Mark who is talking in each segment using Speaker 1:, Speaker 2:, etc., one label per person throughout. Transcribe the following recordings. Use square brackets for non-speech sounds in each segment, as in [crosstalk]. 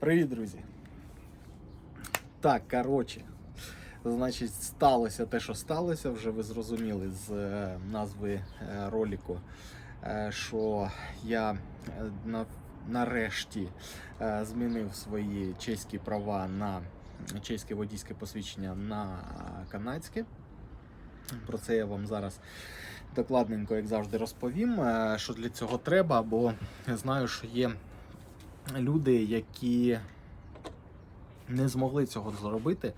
Speaker 1: Привіт, друзі. Так, коротше, значить, сталося те, що сталося. Вже ви зрозуміли з е, назви е, ролику, е, що я на, нарешті змінив свої чеські права на чеське водійське посвідчення на канадське. Про це я вам зараз докладненько, як завжди, розповім, що для цього треба, бо знаю, що є люди, які не змогли цього зробити,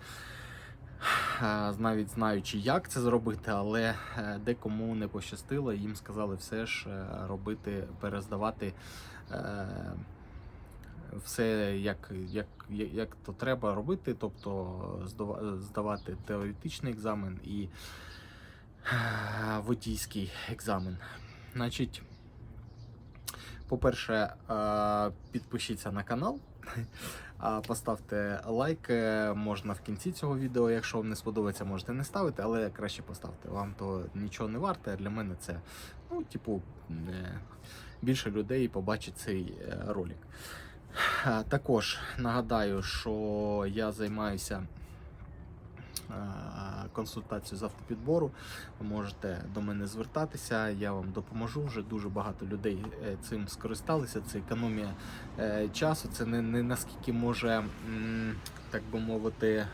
Speaker 1: е, навіть знаючи, як це зробити, але е, декому не пощастило, їм сказали все ж е, робити, перездавати все як, як, як, то треба робити, тобто здавати теоретичний екзамен і водійський екзамен. Значить, по-перше, е, підпишіться на канал, [laughs] поставте лайк. Можна в кінці цього відео. Якщо вам не сподобається, можете не ставити, але краще поставте. Вам то нічого не варте, для мене це, ну, типу, е, більше людей побачить цей е, ролик. Також нагадаю, що я займаюся е, консультацією з автопідбору. Ви можете до мене звертатися, я вам допоможу. Вже дуже багато людей е, цим скористалися. Це економія е, часу. Це не, не наскільки може, так би мовити,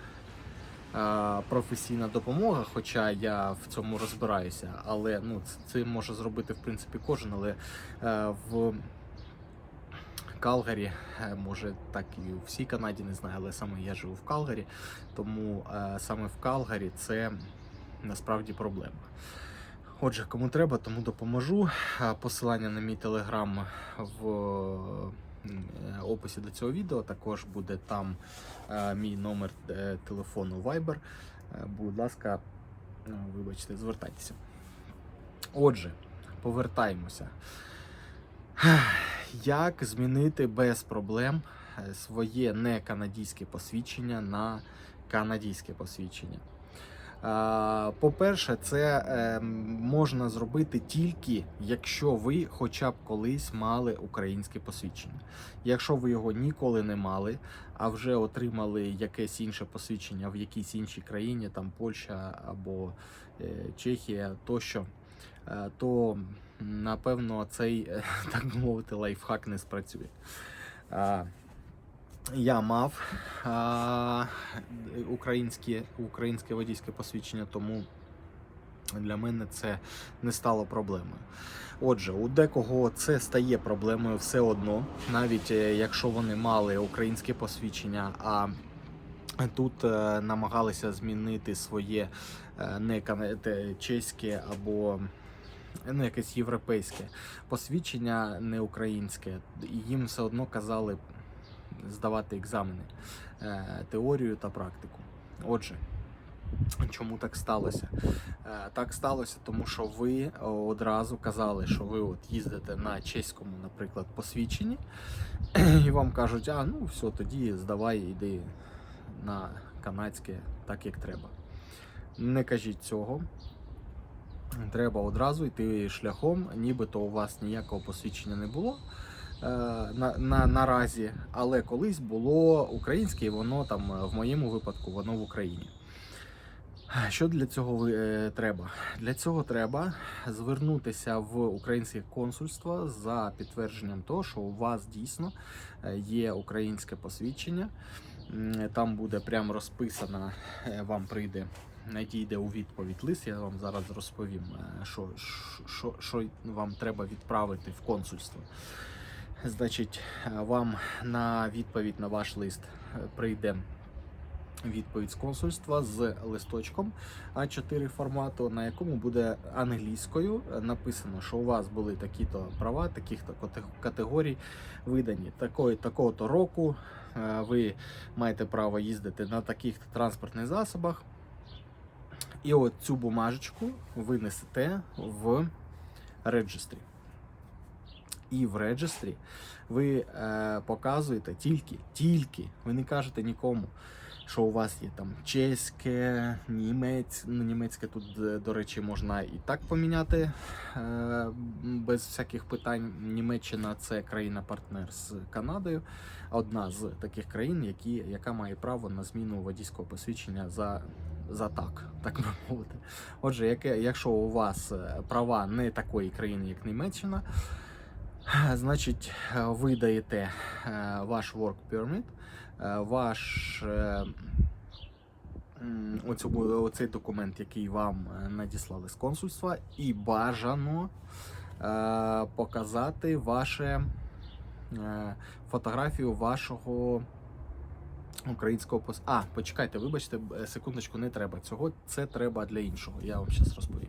Speaker 1: професійна допомога, хоча я в цьому розбираюся. Але ну, це може зробити в принципі кожен. Але в Калгарі, е, може так і у всій Канаді, не знаю, але саме я живу в Калгарі, тому е, саме в Калгарі це насправді проблема. Отже, кому треба, тому допоможу. Е, Посилання на мій телеграм в описі до цього відео. Також буде там мій номер телефону Viber. Будь ласка, вибачте, звертайтеся. Отже, повертаємося. Як змінити без проблем е, своє не канадійське посвідчення на канадійське посвідчення? По-перше, це е, можна зробити тільки якщо ви хоча б колись мали українське посвідчення. Якщо ви його ніколи не мали, а вже отримали якесь інше посвідчення в якійсь іншій країні, там Польща або е, Чехія тощо, то напевно цей, е, [laughs] так мовити, лайфхак не спрацює. Я мав українське, українське водійське посвідчення, тому для мене це не стало проблемою. Отже, у декого це стає проблемою все одно, навіть е, якщо вони мали українське посвідчення, а тут е, намагалися змінити своє е, не чеське або ну, якесь європейське посвідчення, не українське, і їм все одно казали здавати екзамени, е, теорію та практику. Отже, чому так сталося? Е, Так сталося, тому що ви одразу казали, що ви от їздите на чеському, наприклад, посвідченні, [clears throat] і вам кажуть, а ну все, тоді здавай, іди на канадське, так як треба. Не кажіть цього. Треба одразу йти шляхом, нібито у вас ніякого посвідчення не було е, на, на, наразі, але колись було українське, і воно там е, в моєму випадку воно в Україні. Що для цього е, треба? Для цього треба звернутися в українське консульство за підтвердженням того, що у вас дійсно є українське посвідчення. Там буде прямо розписано, вам прийде, надійде у відповідь лист. Я вам зараз розповім, е, що, що, що вам треба відправити в консульство. Значить, е, вам на відповідь на ваш лист е, прийде відповідь з консульства з листочком А4 формату, на якому буде англійською написано, що у вас були такі-то права, таких-то категорій видані такого-то року. Ви маєте право їздити на таких транспортних засобах. І от цю бумажечку ви несете в реджестрі. І в реджестрі ви е, показуєте тільки, тільки, ви не кажете нікому, що у вас є там чеське, німець, ну, німецьке тут, е, до речі, можна і так поміняти е, без всяких питань. Німеччина це країна-партнер з Канадою, одна з таких країн, які, яка має право на зміну водійського посвідчення за, за так, так би мовити. Отже, яке, якщо у вас е, права не такої країни, як Німеччина, значить е, ви даєте е, ваш work permit, е, ваш оцю, оцей документ, який вам надіслали з консульства, і бажано показати ваше фотографію вашого українського пос... А, почекайте, вибачте, секундочку, не треба цього. Це треба для іншого. Я вам зараз розповім.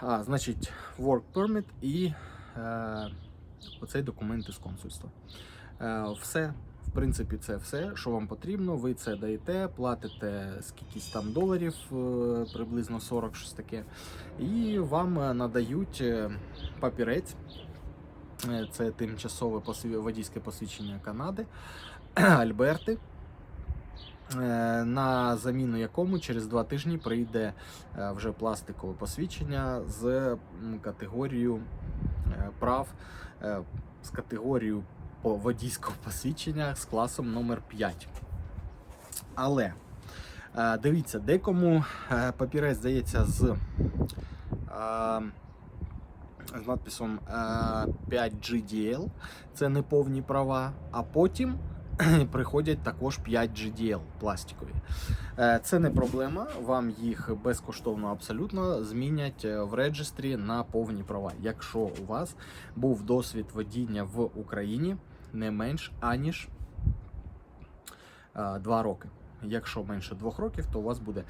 Speaker 1: А, значить, work permit і оцей документ із консульства. Е, все, в принципі, це все, що вам потрібно. Ви це даєте, платите скількись там доларів, е, приблизно 40 щось таке. І вам е, надають е, папірець. Е, Це тимчасове водійське посвідчення Канади, [clears throat] Альберти. е, На заміну якому через два тижні прийде е, вже пластикове посвідчення з категорією е, прав е, з категорією по водійського посвідчення з класом номер 5. Але е, дивіться, декому е, папірець здається з, е, з надписом е, 5GDL, це не повні права, а потім [clears throat] приходять також 5 GDL пластикові. Е, Це не проблема, вам їх безкоштовно абсолютно змінять е, в реєстрі на повні права, якщо у вас був досвід водіння в Україні не менш аніж 2 роки. Якщо менше двох років, то у вас буде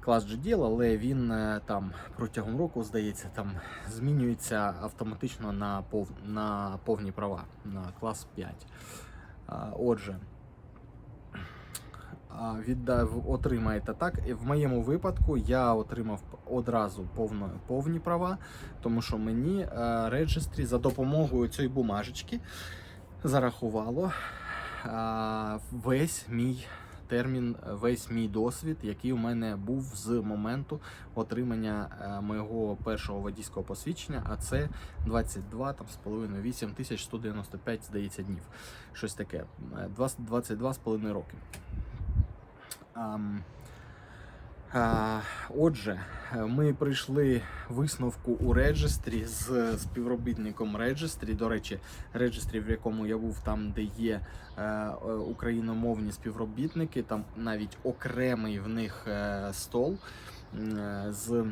Speaker 1: клас GDL, але він е, там протягом року, здається, там змінюється автоматично на, пов... на повні права на клас 5. Отже, віддав, отримаєте так. В моєму випадку я отримав одразу повно, повні права, тому що мені реджестрі реєстрі за допомогою цієї бумажечки зарахувало е, весь мій термін, весь мій досвід, який у мене був з моменту отримання е, моєго першого водійського посвідчення, а це 22 там, з половиною 8 тисяч 195, здається, днів. Щось таке. Е, два- 22 з половиною роки. Отже, ми прийшли висновку у реєстрі з співробітником реєстрі. До речі, реєстрі, в якому я був там, де є е, е, україномовні співробітники, там навіть окремий в них е, стол, з,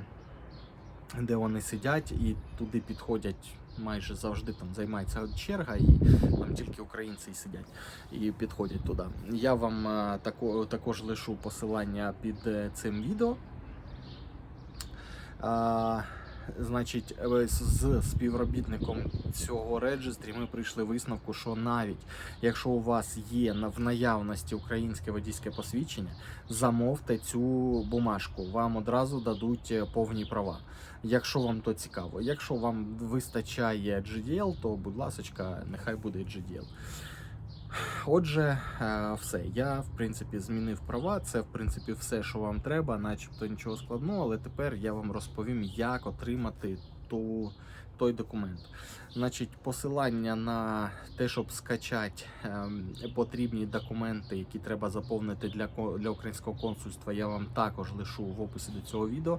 Speaker 1: де вони сидять, і туди підходять. Майже завжди там займається черга, і там тільки українці сидять і підходять туди. Я вам е, тако, також лишу посилання під е, цим відео. Значить, е, з- співробітником цього реєстрі ми прийшли висновку, що навіть якщо у вас є в наявності українське водійське посвідчення, замовте цю бумажку, вам одразу дадуть е, повні права. Якщо вам то цікаво. Якщо вам вистачає GDL, то будь ласка, нехай буде GDL. Отже, е, все. Я в принципі змінив права. Це в принципі все, що вам треба, начебто нічого складного, але тепер я вам розповім, як отримати ту, той документ. Значить, посилання на те, щоб скачати ем, потрібні документи, які треба заповнити для, для українського консульства, я вам також лишу в описі до цього відео.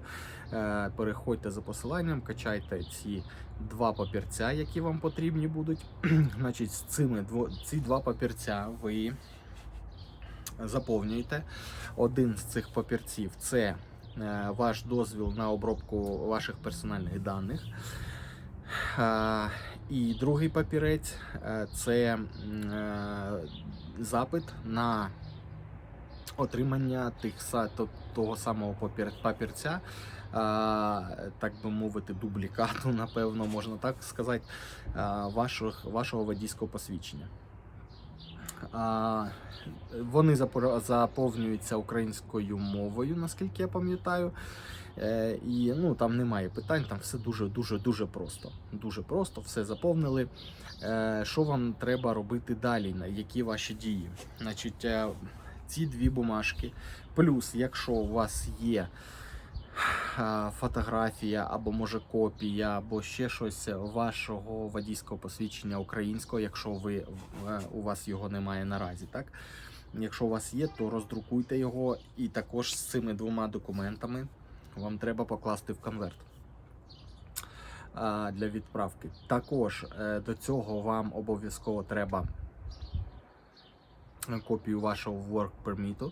Speaker 1: Е, переходьте за посиланням, качайте ці два папірця, які вам потрібні будуть. [clears throat] Значить, з цими ці два папірця ви заповнюєте. Один з цих папірців це е, ваш дозвіл на обробку ваших персональних даних. І другий папірець е, це е, запит на отримання тих, того самого папірця, так би мовити, дублікату, [laughs] напевно, можна так сказати, ваших, вашого водійського посвідчення. Вони заповнюються українською мовою, наскільки я пам'ятаю. Е, І ну, там немає питань, там все дуже дуже дуже просто. Дуже просто, все заповнили. Е, Що вам треба робити далі? Які ваші дії? Значить, е, ці дві бумажки. Плюс, якщо у вас є фотографія або може копія, або ще щось вашого водійського посвідчення українського, якщо ви у вас його немає наразі, так? Якщо у вас є, то роздрукуйте його, і також з цими двома документами вам треба покласти в конверт. Для відправки. Також е, до цього вам обов'язково треба копію вашого work permit,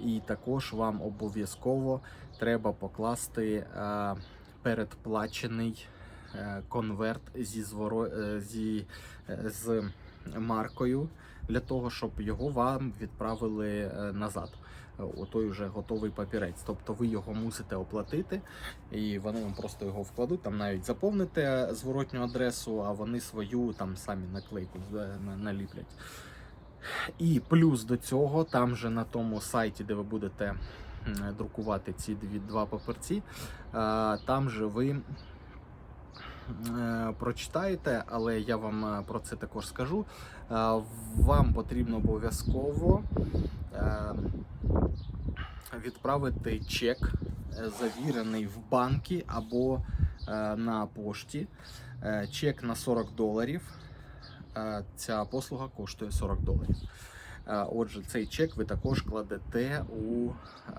Speaker 1: і також вам обов'язково треба покласти е, передплачений е, конверт зі, зворо... зі з маркою для того, щоб його вам відправили е, назад. Е, Отой вже готовий папірець. Тобто ви його мусите оплатити, і вони вам просто його вкладуть. Там навіть заповните зворотню адресу, а вони свою там самі наклейку е, наліплять. І плюс до цього, там же на тому сайті, де ви будете друкувати ці два папірці, е, там же ви прочитаєте, але я вам е, про це також скажу. Е, Вам потрібно обов'язково е, відправити чек, е, завірений в банки або е, на пошті. Е, Чек на 40 доларів. Е, Ця послуга коштує 40 доларів. Е, Отже, цей чек ви також кладете у, е,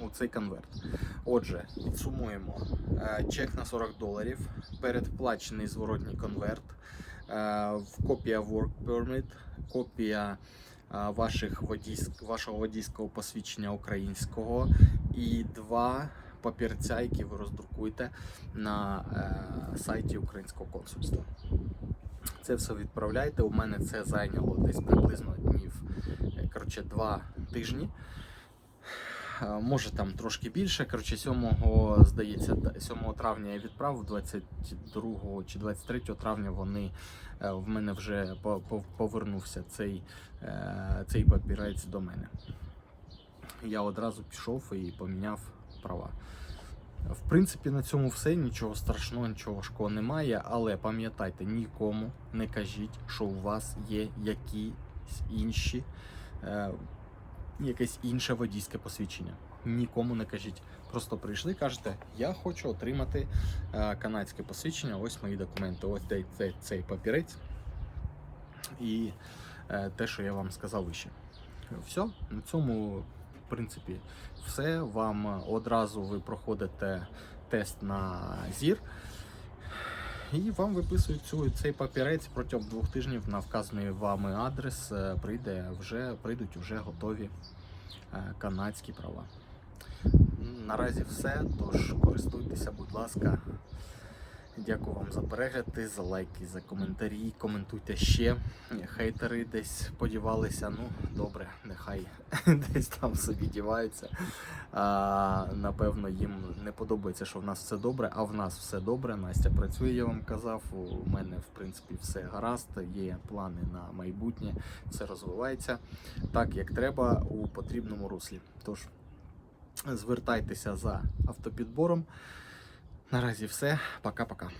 Speaker 1: у цей конверт. Отже, підсумуємо: Е, чек на 40 доларів, передплачений зворотній конверт, е, копія Work Permit, копія е, ваших водійськ, вашого водійського посвідчення українського і два папірця, які ви роздрукуєте на сайті українського консульства. Це все відправляйте. У мене це зайняло десь приблизно днів, коротше, два тижні. Е, Може там трошки більше. Коротше, 7, здається, 7 травня я відправив, 22 чи 23 травня вони е, в мене вже по- по- повернувся цей, е, цей папірець до мене. Я одразу пішов і поміняв права. В принципі, на цьому все. Нічого страшного, нічого важкого немає. Але пам'ятайте, нікому не кажіть, що у вас є якісь інші, якесь інше водійське посвідчення. Нікому не кажіть. Просто прийшли, кажете, я хочу отримати е, канадське посвідчення. Ось мої документи. Ось цей, цей, цей папірець і е, те, що я вам сказав вище. Все, на цьому, в принципі, все. Вам одразу ви проходите тест на зір. І вам виписують цю, цей папірець протягом двох тижнів на вказаний вами адрес. е, Прийде вже, прийдуть вже готові е, канадські права. Наразі все. Тож користуйтеся, будь ласка. Дякую вам за перегляди, за лайки, за коментарі. Коментуйте ще. Хейтери десь подівалися. Ну, добре, нехай [laughs] десь там собі діваються. А, напевно, їм не подобається, що в нас все добре, а в нас все добре. Настя працює, я вам казав. У мене, в принципі, все гаразд. Є плани на майбутнє, все розвивається так, як треба у потрібному руслі. Тож звертайтеся за автопідбором. Наразі все. Пока-пока.